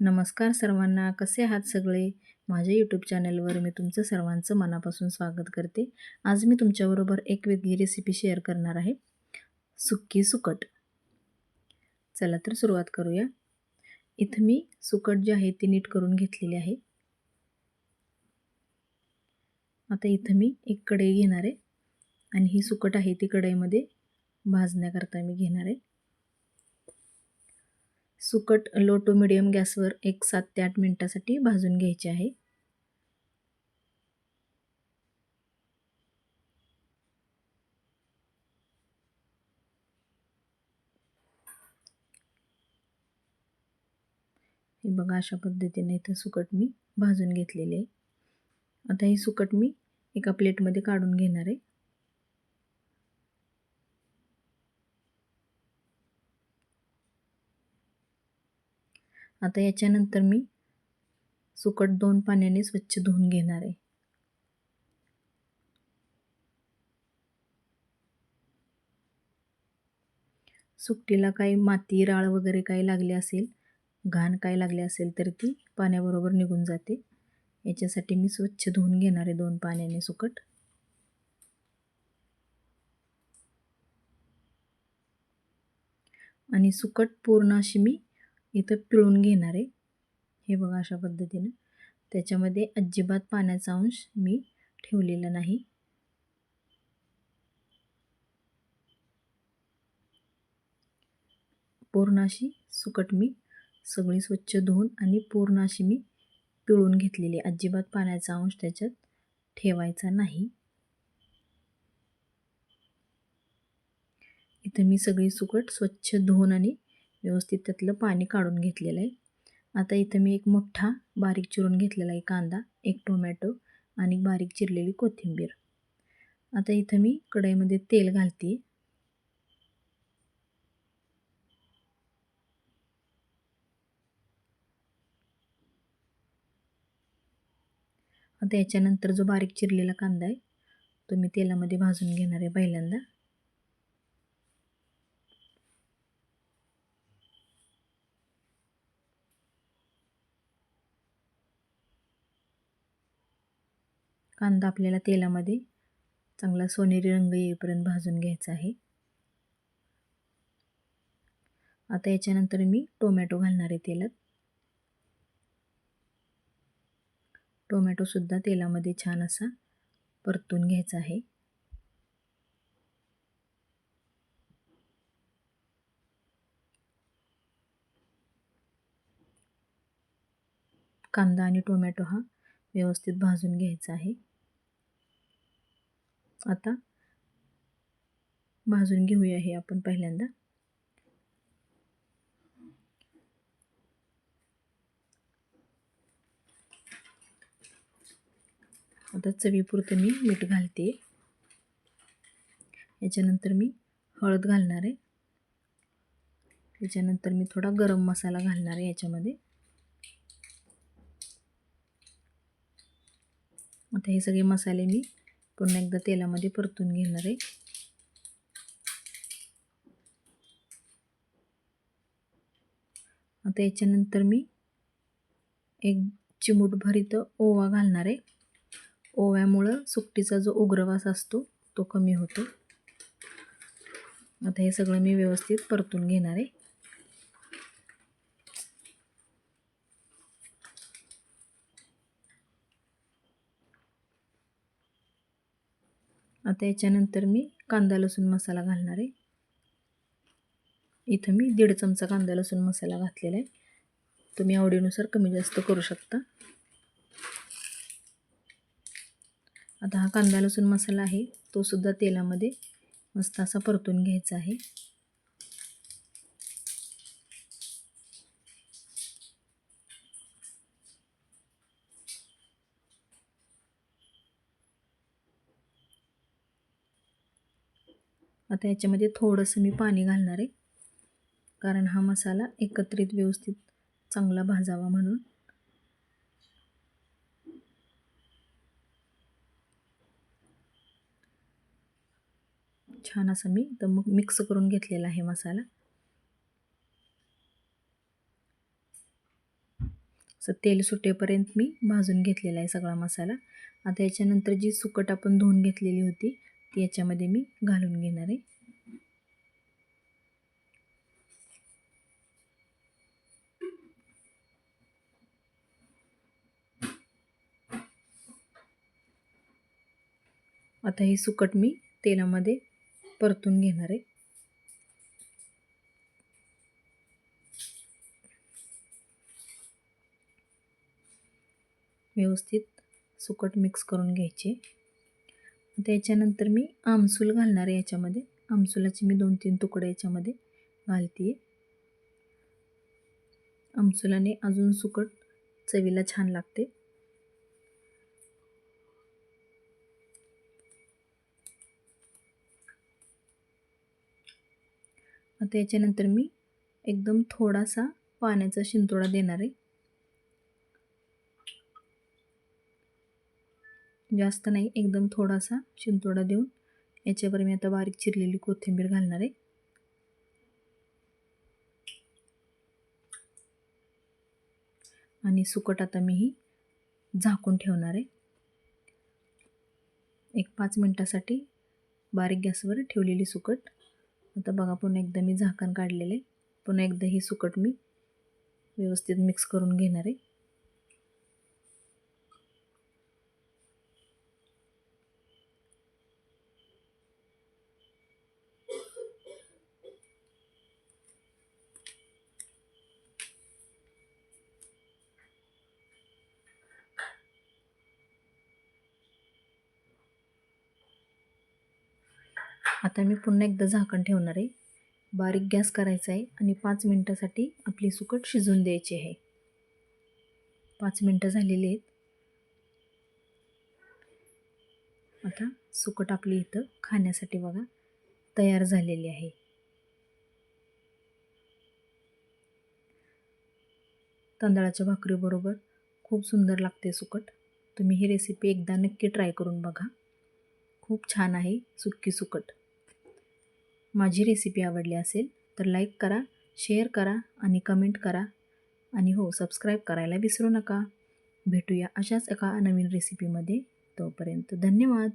नमस्कार सर्वांना कसे आहात सगळे? माझ्या यूट्यूब चॅनलवर मी तुमचं सर्वांचं मनापासून स्वागत करते. आज मी तुमच्याबरोबर एक वेगळी रेसिपी शेअर करणार आहे. सुक्की सुकट. चला तर सुरुवात करूया. इथं मी सुकट जी आहे ती नीट करून घेतलेली आहे. आता इथं मी एक कढई घेणार आहे. आणि ही सुकट आहे ती कढईमध्ये भाजण्याकरता मी घेणार आहे. सुकट लो टू मिडियम गॅसवर एक सात ते आठ मिनटासाठी भाजून घ्यायचे आहे. हे बघा अशा पद्धतीने इथं सुकट मी भाजून घेतलेले आहे. आता हे सुकट मी एका प्लेटमध्ये काढून घेणार आहे. आता याच्यानंतर मी सुकट दोन पाण्याने स्वच्छ धुवून घेणार आहे. सुकटीला काही माती राळ वगैरे काही लागली असेल घाण काय लागले असेल तर ती पाण्याबरोबर निघून जाते. याच्यासाठी मी स्वच्छ धुवून घेणार आहे दोन पाण्याने सुकट. आणि सुकट पूर्ण अशी मी इथं पिळून घेणार आहे. हे बघा अशा पद्धतीनं. त्याच्यामध्ये अजिबात पाण्याचा अंश मी ठेवलेला नाही. पूर्ण अशी सुकट मी सगळी स्वच्छ धुवून आणि पूर्ण अशी मी पिळून घेतलेली अजिबात पाण्याचा अंश त्याच्यात ठेवायचा नाही. इथं मी सगळी सुकट स्वच्छ धुवून आणि व्यवस्थित त्यातलं पाणी काढून घेतलेलं आहे. आता इथं मी एक मोठा बारीक चिरून घेतलेला आहे कांदा एक टोमॅटो आणि बारीक चिरलेली कोथिंबीर. आता इथं मी कढईमध्ये तेल घालते आता याच्यानंतर जो बारीक चिरलेला कांदा आहे तो मी तेलामध्ये भाजून घेणार आहे पहिल्यांदा. कांदा आपल्याला तेलामध्ये चांगला सोनेरी रंग येईपर्यंत भाजून घ्यायचा आहे. आता याच्यानंतर मी टोमॅटो घालणार आहे तेलात. टोमॅटोसुद्धा तेलामध्ये छान असा परतून घ्यायचा आहे. कांदा आणि टोमॅटो हा व्यवस्थित भाजून घ्यायचं आहे. आता भाजून घेऊया हे आपण पहिल्यांदा. आता चवीपुरतं मी मीठ घालते. याच्यानंतर मी हळद घालणार आहे. त्याच्यानंतर मी थोडा गरम मसाला घालणार आहे याच्यामध्ये. आता हे सगळे मसाले मी पुन्हा एकदा तेलामध्ये परतून घेणार आहे. आता याच्यानंतर मी एक चिमूटभर इथं ओवा घालणार आहे. ओव्यामुळं सुकटीचा जो उग्रवास असतो तो कमी होतो. आता हे सगळं मी व्यवस्थित परतून घेणार आहे. आता याच्यानंतर मी कांदा लसूण मसाला घालणार आहे. इथं मी दीड चमचा कांदा लसूण मसाला घातलेला आहे. तुम्ही आवडीनुसार कमी जास्त करू शकता. आता हा कांदा लसूण मसाला आहे तो सुद्धा तेलामध्ये मस्त असा परतून घ्यायचा आहे. आता याच्यामध्ये थोडंसं मी पाणी घालणार आहे. कारण हा मसाला एकत्रित व्यवस्थित चांगला भाजावा म्हणून. छान असं मी तर मग मिक्स करून घेतलेला आहे मसाला. असं तेल सुटेपर्यंत मी भाजून घेतलेला आहे सगळा मसाला. आता याच्यानंतर जी सुकट आपण धुवून घेतलेली होती ती याच्यामध्ये मी घालून घेणार आहे. आता हे सुकट मी तेलामध्ये परतून घेणार आहे. व्यवस्थित सुकट मिक्स करून घ्यायचे. त्याच्यानंतर मी आमसूल घालणार आहे याच्यामध्ये. आमसुलाचे मी दोन तीन तुकडे याच्यामध्ये घालते आमसुलाने अजून सुकट चवीला छान लागते. आता याच्यानंतर मी एकदम थोडासा पाण्याचा शिंतोडा देणार आहे. जास्त नाही एकदम थोडासा शिंतोडा देऊन याच्यावर मी आता बारीक चिरलेली कोथिंबीर घालणार आहे. आणि सुकट आता मी ही झाकून ठेवणार आहे. एक पाच मिनटासाठी बारीक गॅसवर ठेवलेली सुकट. आता बघा पुन्हा एकदा मी झाकण काढलेले पुन्हा एकदा ही सुकट मी व्यवस्थित मिक्स करून घेणार आहे. आता मी पुन्हा एकदा झाकण ठेवणार आहे. बारीक गॅस करायचा आहे आणि पाच मिनटासाठी आपली सुकट शिजून द्यायची आहे. पाच मिनटं झालेली आहेत. आता सुकट आपली इथं खाण्यासाठी बघा तयार झालेली आहे. तांदळाच्या भाकरीबरोबर खूप सुंदर लागते सुकट. तुम्ही ही रेसिपी एकदा नक्की ट्राय करून बघा. खूप छान आहे सुक्की सुकट. माझी रेसिपी आवडली असेल तर लाईक करा शेअर करा आणि कमेंट करा. आणि हो सबस्क्राईब करायला विसरू नका. भेटूया अशाच एका नवीन रेसिपीमध्ये तोपर्यंत धन्यवाद.